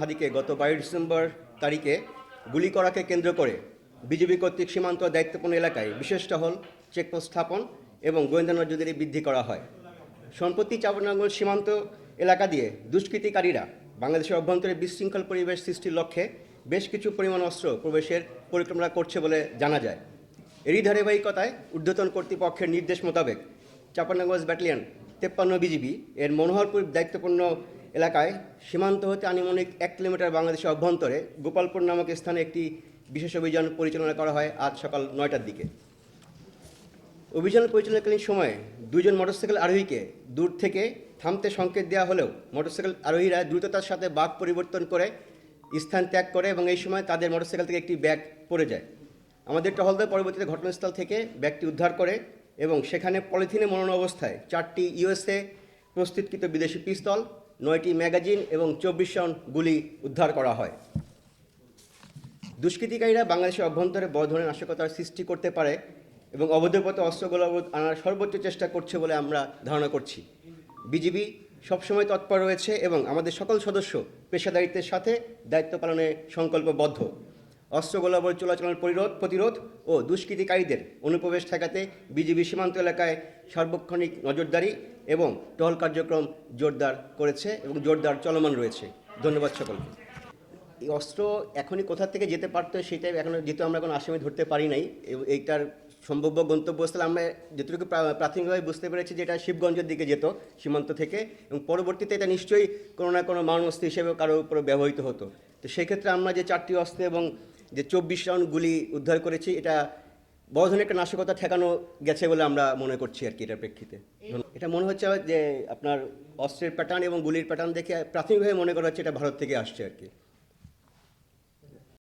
হাদিকে গত বাইশ ডিসেম্বর তারিখে গুলি করাকে কেন্দ্র করে বিজেপি কর্তৃক সীমান্ত দায়িত্বপূর্ণ এলাকায় বিশেষ টহল, চেকপোস্ট স্থাপন এবং গোয়েন্দা নজরদারি বৃদ্ধি করা হয়। সম্প্রতি চাপনাঙ্গল সীমান্ত এলাকা দিয়ে দুষ্কৃতিকারীরা বাংলাদেশের অভ্যন্তরে বিশৃঙ্খল পরিবেশ সৃষ্টির লক্ষ্যে বেশ কিছু পরিমাণ অস্ত্র প্রবেশের পরিকল্পনা করছে বলে জানা যায়। এরই ধারাবাহিকতায় ঊর্ধ্বতন কর্তৃপক্ষের নির্দেশ মোতাবেক চাপানগঞ্জ ব্যাটালিয়ন তেপ্পান্ন বিজিবি এর মনোহরপুর দায়িত্বপূর্ণ এলাকায় সীমান্ত হতে আনুমানিক এক কিলোমিটার বাংলাদেশের অভ্যন্তরে গোপালপুর নামক স্থানে একটি বিশেষ অভিযান পরিচালনা করা হয় আজ সকাল নয়টার দিকে। অভিযান পরিচালনাকালীন সময়ে দুজন মোটরসাইকেল আরোহীকে দূর থেকে থামতে সংকেত দেওয়া হলেও মোটরসাইকেল আরোহীরা দ্রুততার সাথে বাঘ পরিবর্তন করে স্থান ত্যাগ করে এবং এই সময় তাদের মোটরসাইকেল থেকে একটি ব্যাগ পড়ে যায়। আমাদের টহলদার পরবর্তীতে ঘটনাস্থল থেকে ব্যাগটি উদ্ধার করে এবং সেখানে পলিথিনে মরণ অবস্থায় চারটি ইউএসএ প্রস্তুতকৃত বিদেশি পিস্তল নয়টি ম্যাগাজিন এবং চব্বিশ রাউন্ড গুলি উদ্ধার করা হয়। দুষ্কৃতিকারীরা বাংলাদেশের অভ্যন্তরে বড় ধরনের নাশকতার সৃষ্টি করতে পারে এবং অবৈধপথে অস্ত্রগুলো আনার সর্বোচ্চ চেষ্টা করছে বলে আমরা ধারণা করছি। বিজিবি সবসময় তৎপর রয়েছে এবং আমাদের সকল সদস্য পেশাদারিত্বের সাথে দায়িত্ব পালনে সংকল্পবদ্ধ। অস্ত্রগোলাবর চলাচলের পরিরোধ, প্রতিরোধ ও দুষ্কৃতিকারীদের অনুপ্রবেশ ঠেকাতে বিজিবি সীমান্ত এলাকায় সার্বক্ষণিক নজরদারি এবং টহল কার্যক্রম জোরদার করেছে এবং জোরদার চলমান রয়েছে। ধন্যবাদ সকলকে। এই অস্ত্র এখনই কোথা থেকে যেতে পারতো সেটাই এখনও যেহেতু আমরা কোনো আসামি ধরতে পারি নাই এইটার সম্ভাব্য গন্তব্যস্থলে আমরা যতটুকু প্রা- প্রাথমিকভাবে বুঝতে পেরেছি যে এটা শিবগঞ্জের দিকে যেত, সীমান্ত থেকে এবং পরবর্তীতে এটা নিশ্চয়ই কোনো না কোনো মারণাস্ত্র হিসেবে কারোর উপরে ব্যবহৃত হতো। তো সেক্ষেত্রে আমরা যে চারটি অস্ত্র এবং যে চব্বিশ রাউন্ড গুলি উদ্ধার করেছি, এটা বড় ধরনের একটা নাশকতা ঠেকানো গেছে বলে আমরা মনে করছি আর কি এটার প্রেক্ষিতে। এটা মনে হচ্ছে যে আপনার অস্ত্রের প্যাটার্ন এবং গুলির প্যাটার্ন দেখে প্রাথমিকভাবে মনে করা হচ্ছে এটা ভারত থেকে আসছে আর কি।